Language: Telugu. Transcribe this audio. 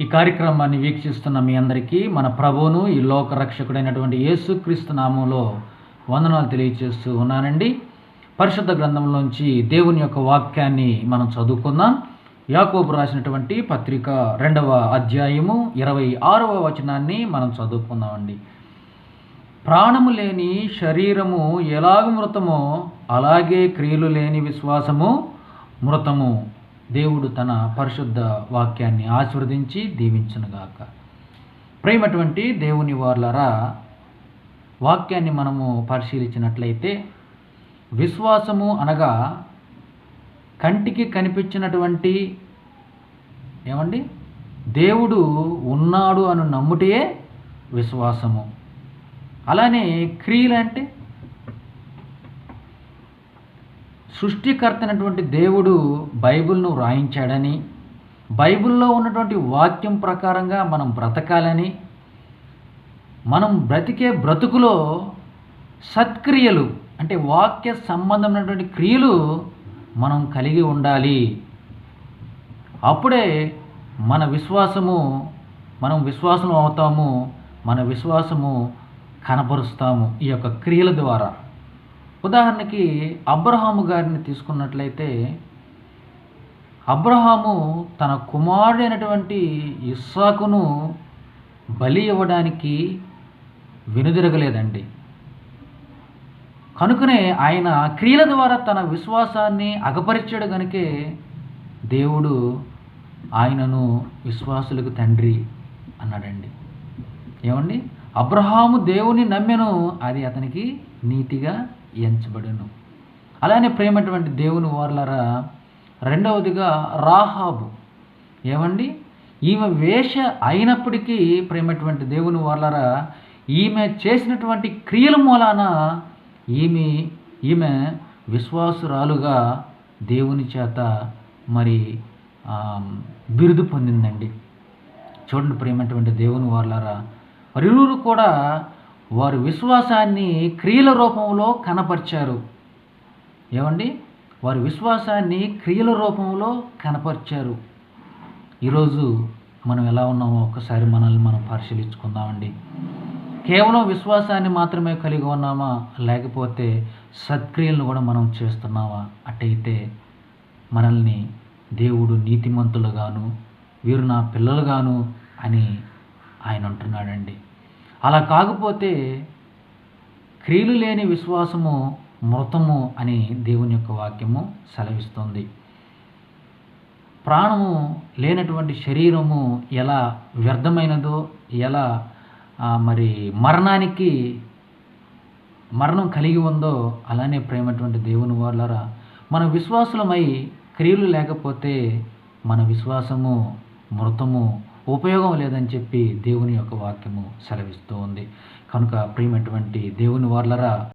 ఈ కార్యక్రమాన్ని వీక్షిస్తున్న మీ అందరికీ మన ప్రభువును ఈ లోక రక్షకుడైనటువంటి యేసుక్రీస్తు నామంలో వందనాలు తెలియజేస్తూ ఉన్నానండి. పరిశుద్ధ గ్రంథంలోంచి దేవుని యొక్క వాక్యాన్ని మనం చదువుకుందాం. యాకోబు రాసినటువంటి పత్రిక రెండవ అధ్యాయము ఇరవై ఆరవ వచనాన్ని మనం చదువుకుందామండి. ప్రాణము లేని శరీరము ఎలాగ మృతమో అలాగే క్రియలు లేని విశ్వాసము మృతము. దేవుడు తన పరిశుద్ధ వాక్యాన్ని ఆశీర్వదించి దీవించునుగాక. ప్రేమటువంటి దేవుని వార్లరా వాక్యాన్ని మనము పరిశీలించినట్లయితే విశ్వాసము అనగా కంటికి కనిపించినటువంటి ఏమండి? దేవుడు ఉన్నాడు అని నమ్ముటే విశ్వాసము. అలానే క్రియలు అంటే సృష్టికర్త అయినటువంటి దేవుడు బైబిల్ను వ్రాయించాడని బైబిల్లో ఉన్నటువంటి వాక్యం ప్రకారంగా మనం బ్రతకాలని మనం బ్రతికే బ్రతుకులో సత్క్రియలు అంటే వాక్య సంబంధమైనటువంటి క్రియలు మనం కలిగి ఉండాలి. అప్పుడే మన విశ్వాసము మనం విశ్వాసం అవుతాము మన విశ్వాసము కనపరుస్తాము ఈ యొక్క క్రియల ద్వారా. ఉదాహరణకి అబ్రహాము గారిని తీసుకున్నట్లయితే అబ్రహాము తన కుమారుడైనటువంటి ఇస్సాకును బలి ఇవ్వడానికి వెనుదిరగలేదండి. కనుకనే ఆయన క్రియల ద్వారా తన విశ్వాసాన్ని అగపరిచాడు కనుకే దేవుడు ఆయనను విశ్వాసులకు తండ్రి అన్నాడండి. ఏమండి? అబ్రహాము దేవుని నమ్మెను అది అతనికి నీతిగా ఎంచబడును. అలానే ప్రేమటువంటి దేవుని వార్లరా రెండవదిగా రాహాబు. ఏమండి? ఈమె వేష అయినప్పటికీ ప్రేమటువంటి దేవుని వార్లరా ఈమె చేసినటువంటి క్రియల మూలాన ఈమె ఈమె విశ్వాసురాలుగా దేవుని చేత మరి బిరుదు పొందిందండి. చూడండి ప్రేమటువంటి దేవుని వార్లరా వారిరువురు కూడా వారి విశ్వాసాన్ని క్రియల రూపంలో కనపరిచారు. ఏమండి? వారి విశ్వాసాన్ని క్రియల రూపంలో కనపరిచారు. ఈరోజు మనం ఎలా ఉన్నామో ఒక్కసారి మనల్ని మనం పరిశీలించుకుందామండి. కేవలం విశ్వాసాన్ని మాత్రమే కలిగి ఉన్నామా? లేకపోతే సత్క్రియలను కూడా మనం చేస్తున్నామా? అట్టయితే మనల్ని దేవుడు నీతిమంతులుగాను వీరు నా పిల్లలుగాను అని ఆయన అంటున్నాడండి. అలా కాకపోతే క్రియలు లేని విశ్వాసము మృతము అని దేవుని యొక్క వాక్యము సెలవిస్తుంది. ప్రాణము లేనటువంటి శరీరము ఎలా వ్యర్థమైనదో ఎలా మరి మరణానికి మరణం కలిగి ఉందో అలానే ప్రేమటువంటి దేవుని వాళ్ళరా మన విశ్వాసులమై క్రియలు లేకపోతే మన విశ్వాసము మృతము ఉపయోగం లేదని చెప్పి దేవుని యొక్క వాక్యము సెలవిస్తూ ఉంది కనుక ప్రియమైనటువంటి దేవుని వాళ్ళరా